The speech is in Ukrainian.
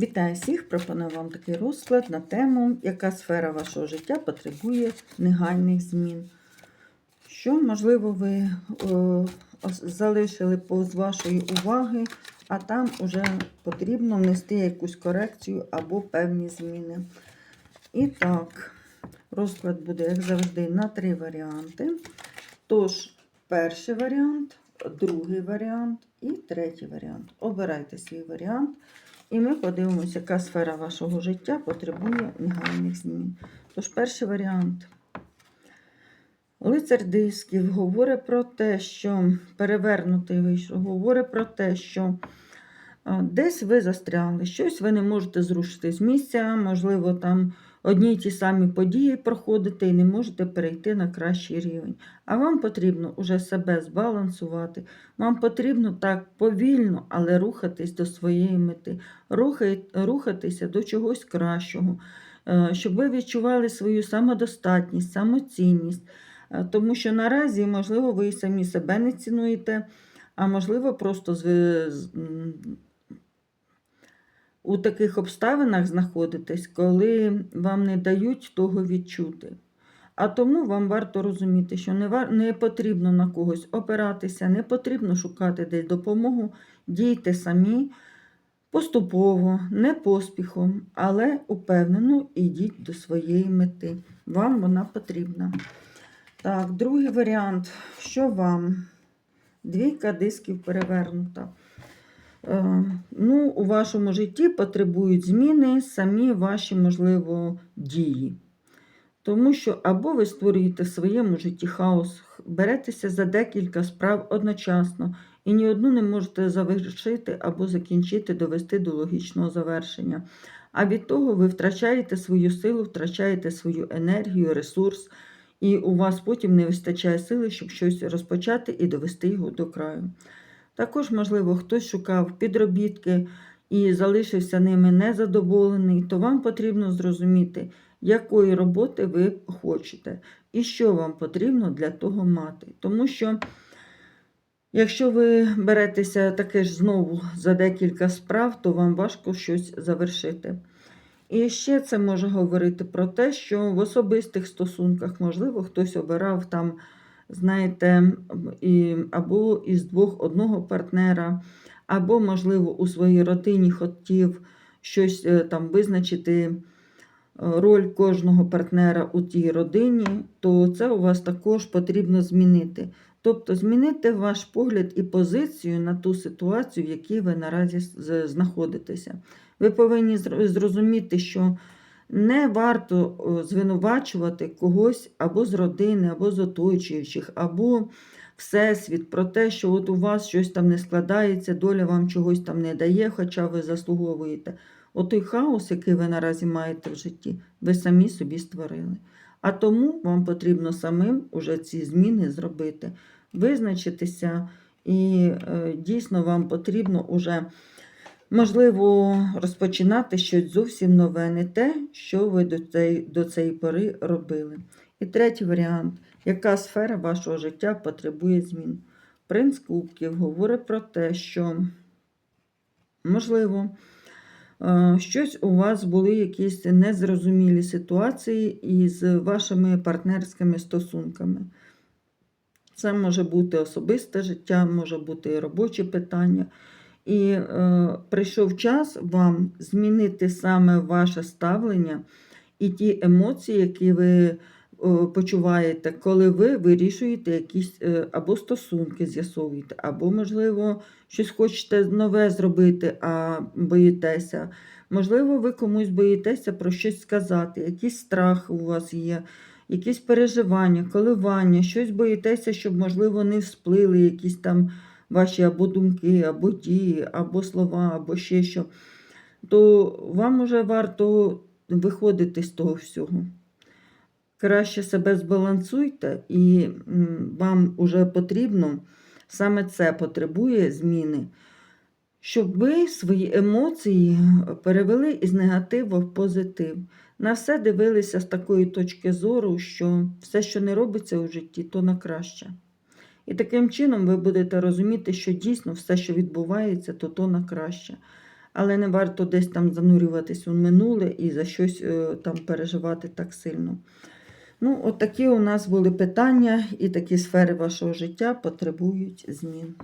Вітаю всіх! Пропоную вам такий розклад на тему, яка сфера вашого життя потребує негайних змін. Що, можливо, ви о, залишили поза вашої уваги, а там вже потрібно внести якусь корекцію або певні зміни. І так, розклад буде, як завжди, на три варіанти. Тож, перший варіант, другий варіант і третій варіант. Обирайте свій варіант. І ми подивимося, яка сфера вашого життя потребує негайних змін. Тож, перший варіант. Лицар дисків говорить про те, що перевернутий вийшов, говорить про те, що десь ви застрягли, щось ви не можете зрушити з місця, можливо, там одні й ті самі події проходите і не можете перейти на кращий рівень. А вам потрібно уже себе збалансувати. Вам потрібно так повільно, але рухатись до своєї мети, рухатися до чогось кращого, е, щоб ви відчували свою самодостатність, самоцінність. Е, Тому що наразі, можливо, ви самі себе не цінуєте, а можливо, просто з, у таких обставинах знаходитесь, коли вам не дають того відчути. А тому вам варто розуміти, що не, вар... не потрібно на когось опиратися, не потрібно шукати десь допомогу, дійте самі поступово, не поспіхом, але упевнено йдіть до своєї мети. Вам вона потрібна. Так, другий варіант. Що вам? Двійка дисків перевернута. Е, ну, у вашому житті потребують зміни самі ваші, можливо, дії. Тому що або ви створюєте в своєму житті хаос, беретеся за декілька справ одночасно і ні одну не можете завершити або закінчити, довести до логічного завершення. А від того ви втрачаєте свою силу, втрачаєте свою енергію, ресурс, і у вас потім не вистачає сили, щоб щось розпочати і довести його до краю. Також, можливо, хтось шукав підробітки і залишився ними незадоволений, то вам потрібно зрозуміти, якої роботи ви хочете і що вам потрібно для того мати. Тому що, якщо ви беретеся таке ж знову за декілька справ, то вам важко щось завершити. І ще це може говорити про те, що в особистих стосунках, можливо, хтось обирав там, знаєте, і, або із двох одного партнера, або, можливо, у своїй родині хотів щось е, там визначити е, роль кожного партнера у тій родині, то це у вас також потрібно змінити. Тобто змінити ваш погляд і позицію на ту ситуацію, в якій ви наразі знаходитеся. Ви повинні зрозуміти, що не варто звинувачувати когось або з родини, або з оточуючих, або Всесвіт про те, що от у вас щось там не складається, доля вам чогось там не дає, хоча ви заслуговуєте. Отой хаос, який ви наразі маєте в житті, ви самі собі створили. А тому вам потрібно самим уже ці зміни зробити, визначитися, і е, дійсно вам потрібно уже, можливо, розпочинати щось зовсім нове, не те, що ви до цієї, до цієї пори робили. І третій варіант. Яка сфера вашого життя потребує змін? Принц Кубків говорить про те, що, можливо, е, щось у вас були якісь незрозумілі ситуації із вашими партнерськими стосунками. Це може бути особисте життя, може бути і робочі питання. І е, прийшов час вам змінити саме ваше ставлення і ті емоції, які ви о, почуваєте, коли ви вирішуєте якісь е, або стосунки з'ясовуєте, або, можливо, щось хочете нове зробити, а боїтеся. Можливо, ви комусь боїтеся про щось сказати, якийсь страх у вас є, якісь переживання, коливання, щось боїтеся, щоб, можливо, не всплили якісь там ваші або думки, або дії, або слова, або ще що. То вам уже варто виходити з того всього краще себе збалансуйте, і вам уже потрібно, саме це потребує зміни, щоб ви свої емоції перевели із негативу в позитив. На все дивилися з такої точки зору, що все, що не робиться у житті, то на краще. І таким чином ви будете розуміти, що дійсно все, що відбувається, то то на краще. але не варто десь там занурюватись у минуле і за щось е, там переживати так сильно. Ну, от такі у нас були питання, і такі сфери вашого життя потребують змін.